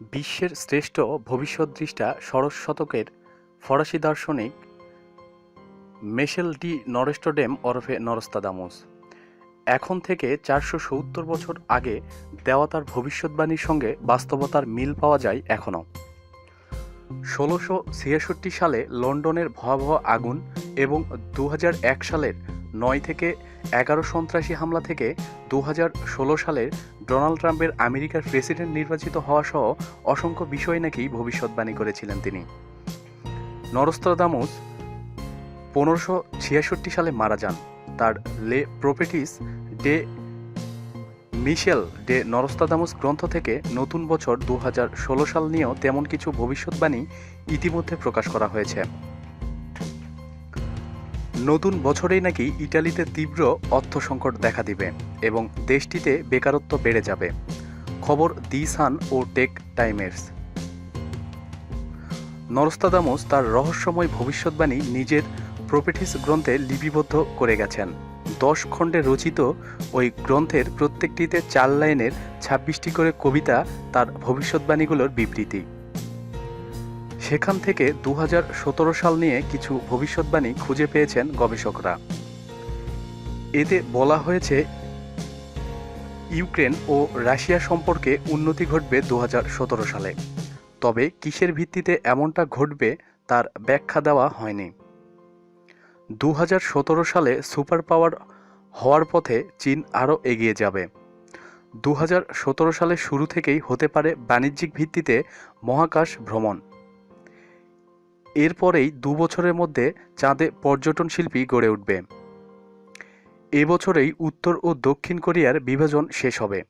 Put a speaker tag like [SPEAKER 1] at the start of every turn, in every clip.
[SPEAKER 1] বিশ্বের শ্রেষ্ঠ ভবিষ্যদ্দৃষ্টা ষোড়শ শতকের ফরাসি দার্শনিক মেশেল ডি নরেস্টোডেম ওরফে নরস্তাদামুস। এখন থেকে চারশো সত্তর বছর আগে দেওয়া তার ভবিষ্যৎবাণীর সঙ্গে বাস্তবতার মিল পাওয়া যায় এখনও। ষোলোশো ছিয়াষট্টি সালে লন্ডনের ভয়াবহ আগুন এবং দু সালের নয় থেকে এগারো সন্ত্রাসী হামলা থেকে দু হাজার ষোলো সালের ডোনাল্ড ট্রাম্পের আমেরিকার প্রেসিডেন্ট নির্বাচিত হওয়া সহ অসংখ্য বিষয় নাকি ভবিষ্যৎবাণী করেছিলেন তিনি। নরস্ত্রদামুস পনেরোশো ছিয়াষট্টি সালে মারা যান। তার লে প্রোপেটিস ডে মিশেল ডে নরস্তাদামুস গ্রন্থ থেকে নতুন বছর দু সাল নিয়েও তেমন কিছু ভবিষ্যৎবাণী ইতিমধ্যে প্রকাশ করা হয়েছে। নতুন বছরেই নাকি ইটালিতে তীব্র অর্থ সংকট দেখা দিবে এবং দেশটিতে বেকারত্ব বেড়ে যাবে। খবর দি সান ও টেক টাইমের্স। নরস্তাদামুস তার রহস্যময় ভবিষ্যৎবাণী নিজের প্রোপেটিস গ্রন্থে লিপিবদ্ধ করে গেছেন। দশ খণ্ডে রচিত ওই গ্রন্থের প্রত্যেকটিতে চার লাইনের ছাব্বিশটি করে কবিতা তার ভবিষ্যৎবাণীগুলোর বিবৃতি। সেখান থেকে দু হাজার সতেরো সাল নিয়ে কিছু ভবিষ্যৎবাণী খুঁজে পেয়েছেন গবেষকরা। এতে বলা হয়েছে, ইউক্রেন ও রাশিয়া সম্পর্কে উন্নতি ঘটবে দু হাজার সতেরো সালে। তবে কিসের ভিত্তিতে এমনটা ঘটবে তার ব্যাখ্যা দেওয়া হয়নি। দু হাজার সতেরো সালে সুপার পাওয়ার হওয়ার পথে চীন আরও এগিয়ে যাবে। দু হাজার সতেরো সালের শুরু থেকেই হতে পারে বাণিজ্যিক ভিত্তিতে মহাকাশ ভ্রমণ। এরপরেই দু বছরের মধ্যে চাঁদে পর্যটন শিল্পী গড়ে উঠবে। এবছরেই উত্তর ও দক্ষিণ কোরিয়ার বিভাজন শেষ হবে।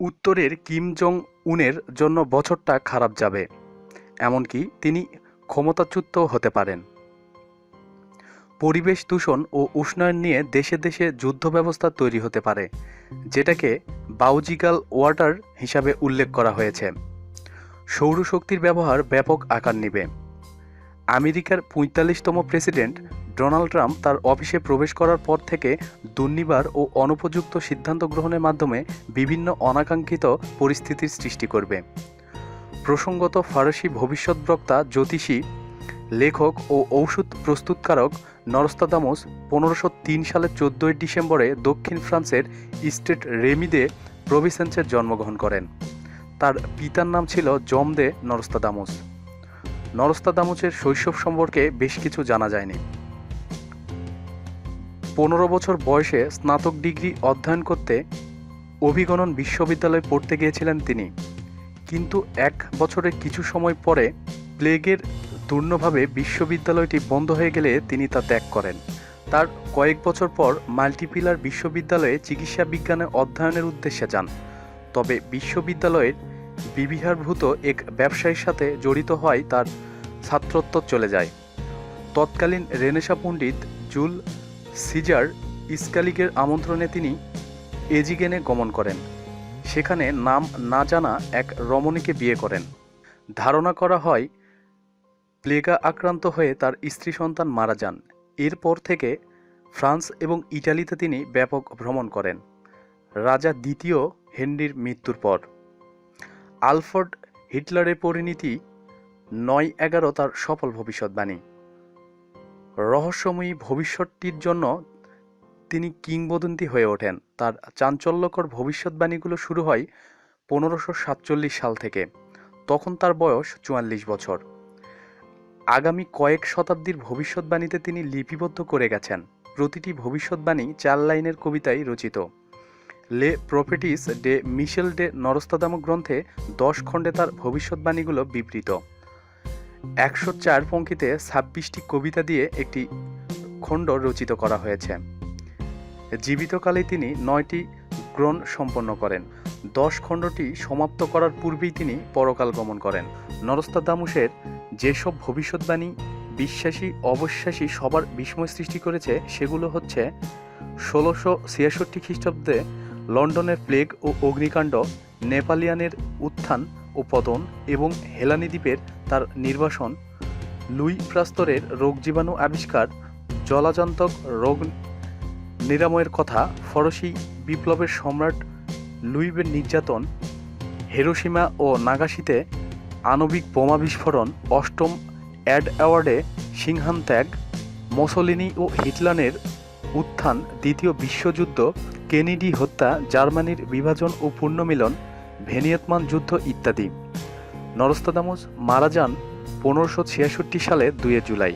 [SPEAKER 1] উত্তরের কিম জং উনের জন্য বছরটা খারাপ যাবে, এমনকি তিনি ক্ষমতাচ্যুত হতে পারেন। পরিবেশ দূষণ ও উষ্ণায়ন নিয়ে দেশে দেশে যুদ্ধ ব্যবস্থা তৈরি হতে পারে, যেটাকে বাউজিগাল ওয়াটার হিসাবে উল্লেখ করা হয়েছে। সৌরশক্তির ব্যবহার ব্যাপক আকার নেবে। আমেরিকার পঁয়তাল্লিশতম প্রেসিডেন্ট ডোনাল্ড ট্রাম্প তার অফিসে প্রবেশ করার পর থেকে দুর্নিবার ও অনুপযুক্ত সিদ্ধান্ত গ্রহণের মাধ্যমে বিভিন্ন অনাকাঙ্ক্ষিত পরিস্থিতির সৃষ্টি করবে। প্রসঙ্গত ফরাসি ভবিষ্যৎ বক্তা, জ্যোতিষী, লেখক ও ঔষধ প্রস্তুতকারক নরস্তাদামোস পনেরোশো তিন সালের চোদ্দোই ডিসেম্বরে দক্ষিণ ফ্রান্সের স্টেট রেমিদে প্রভিসেন্সের জন্মগ্রহণ করেন। তার পিতার নাম ছিল জমদে নরস্তাদামোস। নরস্তাদামোসের শৈশব সম্পর্কে বেশ কিছু জানা যায়নি। পনেরো বছর বয়সে স্নাতক ডিগ্রি অধ্যয়ন করতে অভিগণন বিশ্ববিদ্যালয়ে পড়তে গিয়েছিলেন তিনি। কিন্তু এক বছরের কিছু সময় পরে প্লেগের দূর্ণভাবে বিশ্ববিদ্যালয়টি বন্ধ হয়ে গেলে তিনি তা ত্যাগ করেন। তার কয়েক বছর পর মাল্টিপিলার বিশ্ববিদ্যালয়ে চিকিৎসা বিজ্ঞানে অধ্যয়নের উদ্দেশ্যে যান। তবে বিশ্ববিদ্যালয়ের বিবিহারভূত এক ব্যবসায়ীর সাথে জড়িত হওয়ায় তার ছাত্রত্ব চলে যায়। তৎকালীন রেনেসা পণ্ডিত জুল সিজার ইস্কালিকের আমন্ত্রণে তিনি এজিগেনে গমন করেন। সেখানে নাম না জানা এক রমণীকে বিয়ে করেন। ধারণা করা হয়, প্লেগা আক্রান্ত হয়ে তার স্ত্রী সন্তান মারা যান। এরপর থেকে ফ্রান্স এবং ইটালিতে তিনি ব্যাপক ভ্রমণ করেন। রাজা দ্বিতীয় হেনরির মৃত্যুর পর। আলফ্রেড হিটলারের পরিণতি নয় এগারো তার সফল ভবিষ্যৎবাণী। রহস্যময়ী ভবিষ্যৎটির জন্য তিনি কিংবদন্তি হয়ে ওঠেন। তার চাঞ্চল্যকর ভবিষ্যৎবাণীগুলো শুরু হয় পনেরোশো সাতচল্লিশ সাল থেকে। তখন তার বয়স চুয়াল্লিশ বছর। আগামী কয়েক শতাব্দীর ভবিষ্যৎবাণীতে তিনি লিপিবদ্ধ করে গেছেন। প্রতিটি ভবিষ্যৎবাণী চার লাইনের কবিতায় রচিত। লে প্রফেটিস ডে মিশেল ডে নরস্তাদাম গ্রন্থে দশ খণ্ডে তার ভবিষ্যৎবাণীগুলো বিবৃত। একশো চার পঙ্ক্তিতে ছাব্বিশটি কবিতা দিয়ে একটি খণ্ড রচিত করা হয়েছে। জীবিতকালে তিনি নয়টি গ্রহণ সম্পন্ন করেন। দশ খণ্ডটি সমাপ্ত করার পূর্বেই তিনি পরকাল গমন করেন। নরস্তাদামুসের যেসব ভবিষ্যৎবাণী বিশ্বাসী, অবিশ্বাসী সবার বিস্ময় সৃষ্টি করেছে, সেগুলো হচ্ছে ষোলোশো ছিয়াষট্টি খ্রিস্টাব্দে লন্ডনের প্লেগ ও অগ্নিকাণ্ড, নেপালিয়ানের উত্থান ও পতন এবং হেলানি দ্বীপের তার নির্বাসন, লুই প্রাস্তরের রোগ জীবাণু আবিষ্কার, জলাজন্তক রোগ নিরাময়ের কথা ফরাসি বিপ্লবের সম্রাট লুইবের নির্যাতন, হিরোশিমা ও নাগাশিতে আণবিক বোমা বিস্ফোরণ, অষ্টম অ্যাড অ্যাওয়ার্ডে সিংহান ত্যাগ, মোসোলিনি ও হিটলারের উত্থান, দ্বিতীয় বিশ্বযুদ্ধ, কেনেডি হত্যা, জার্মানির বিভাজন ও পুনর্মিলন, ভেনিয়তমান যুদ্ধ ইত্যাদি। নরস্তাদামুস মারা যান পনেরোশো ছিয়াষট্টি সালে দুয়ে জুলাই।